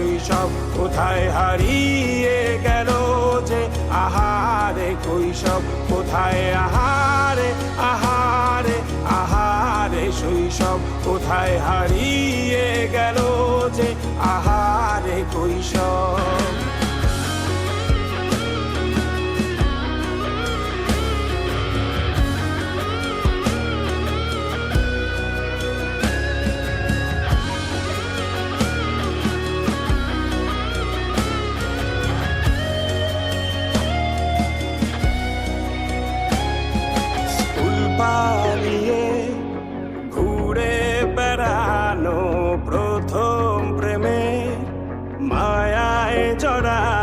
শৈশব কোথায় হারিয়ে গেল যে? আহারে কৈশব কোথায়? আহারে আহারে আহারে শৈশব কোথায় হারিয়ে গেল যে? আহারে কৈশব।